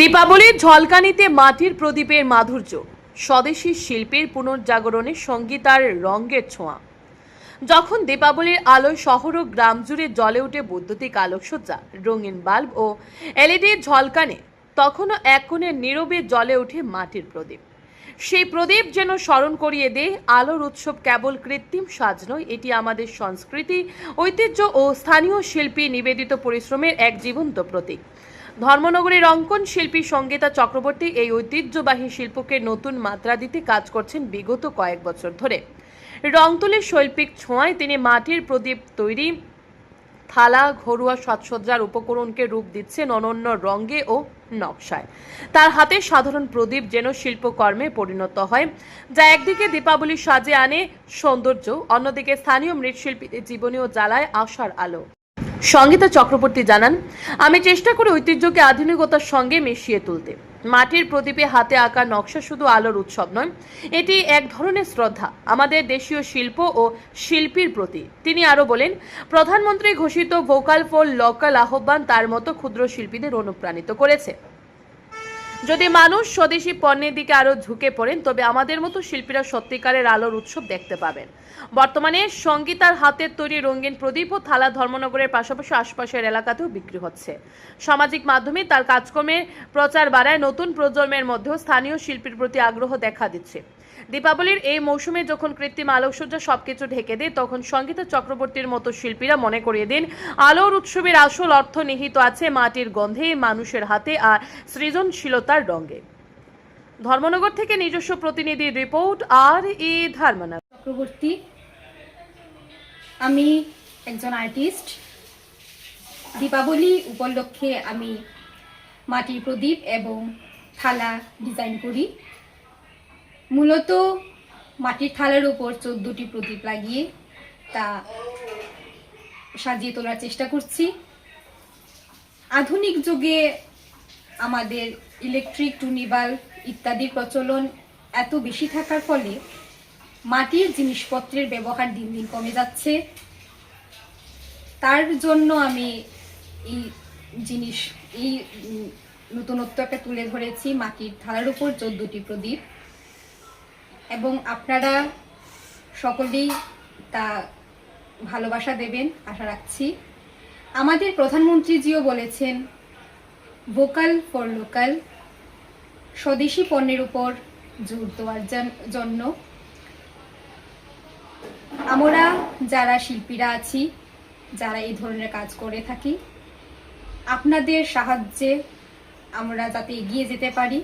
দীপাবলির ঝলকানিতে মাটির প্রদীপের মাধুর্য। স্বদেশী শিল্পের পুনর্জাগরণে সঙ্গীতার রঙ্গের ছোঁয়া। যখন দীপাবলির আলোয় শহর ও গ্রাম জুড়ে জ্বলে ওঠে বৈদ্যুতিক আলোকসজ্জা, রঙিন বাল্ব ও এলইডির ঝলকানে, তখনও এক কোণে নীরবে জ্বলে ওঠে মাটির প্রদীপ। সেই প্রদীপ যেন স্মরণ করিয়ে দেয়, আলোর উৎসব কেবল কৃত্রিম সাজ নয়, এটি আমাদের সংস্কৃতি, ঐতিহ্য ও স্থানীয় শিল্পী নিবেদিত পরিশ্রমের এক জীবন্ত প্রতীক। ধর্মনগরের অঙ্কন শিল্পী সঙ্গীতা চক্রবর্তী এই ঐতিহ্যবাহী শিল্পকে নতুন মাত্রা দিতে কাজ করছেন বিগত কয়েক বছর ধরে। রংতুলির শৈল্পিক ছোঁয়ায় তিনি মাটির প্রদীপ তৈরি, থালা, ঘরোয়া সাজসজ্জার উপকরণকে রূপ দিচ্ছেন অনন্য রঙে ও নকশায়। তার হাতে সাধারণ প্রদীপ যেন শিল্পকর্মে পরিণত হয়, যা একদিকে দীপাবলি সাজে আনে সৌন্দর্য, অন্যদিকে স্থানীয় মৃৎশিল্পীদের জীবনীয় জ্বালায় আশার আলো। সঙ্গীতা চক্রবর্তী জানান, আমি চেষ্টা করি ঐতিহ্যকে আধুনিকতার সঙ্গে মিশিয়ে তুলতে। মাটির প্রদীপে হাতে আঁকা নকশা শুধু আলোর উৎসব নয়, এটি এক ধরনের শ্রদ্ধা, আমাদের দেশীয় শিল্প ও শিল্পীর প্রতি। তিনি আরও বলেন, প্রধানমন্ত্রী ঘোষিত ভোকাল ফর লোকাল আহ্বান তার মতো ক্ষুদ্র শিল্পীদের অনুপ্রাণিত করেছে। যদি মানুষ স্বদেশি পণ্যের দিকে আরও ঝুঁকে পড়েন, তবে আমাদের মতো শিল্পীরা সত্যিকারের আলোর উৎসব দেখতে পাবেন। বর্তমানে সঙ্গীতার হাতের তৈরি রঙিন প্রদীপ ও থালা ধর্মনগরের পাশাপাশি আশপাশের এলাকাতেও বিক্রি হচ্ছে। সামাজিক মাধ্যমে তার কাজকর্মের প্রচার বাড়ায় নতুন প্রজন্মের মধ্যেও স্থানীয় শিল্পীর প্রতি আগ্রহ দেখা দিচ্ছে। দীপাবলির এই মৌসুমে যখন কৃত্রিম আলোকসজ্জা সবকিছু ঢেকে দেয়, তখন সঙ্গীতা চক্রবর্তীর মতো শিল্পীরা মনে করিয়ে দিন, আলোর উৎসবের আসল অর্থ নিহিত আছে মাটির গন্ধে, মানুষের হাতে আর সৃজনশীলতার রঙে। ধর্মনগর থেকে নিজস্ব প্রতিনিধি রিপোর্ট, আর এ ধর্মনগর। চক্রবর্তী, আমি একজন আর্টিস্ট। দীপাবলি উপলক্ষে আমি মাটির প্রদীপ এবং থালা ডিজাইন করি। মূলত মাটির থালার উপর চোদ্দোটি প্রদীপ লাগিয়ে তা সাজিয়ে তোলার চেষ্টা করছি। আধুনিক যুগে আমাদের ইলেকট্রিক টুনিবাল ইত্যাদির প্রচলন এত বেশি থাকার ফলে মাটির জিনিসপত্রের ব্যবহার দিন দিন কমে যাচ্ছে। তার জন্য আমি এই জিনিস এই উম, নতুনত্বটা তুলে ধরেছি মাটির থালার উপর চোদ্দটি প্রদীপ। এবং আপনারা সকলেই তা ভালোবাসা দেবেন, আশা রাখছি। আমাদের প্রধানমন্ত্রীজিও বলেছেন, ভোকাল ফর লোকাল, স্বদেশি পণ্যের উপর জোর দেওয়ার জন- জন্য। আমরা যারা শিল্পীরা আছি, যারা এই ধরনের কাজ করে থাকি, আপনাদের সাহায্যে আমরা যাতে এগিয়ে যেতে পারি।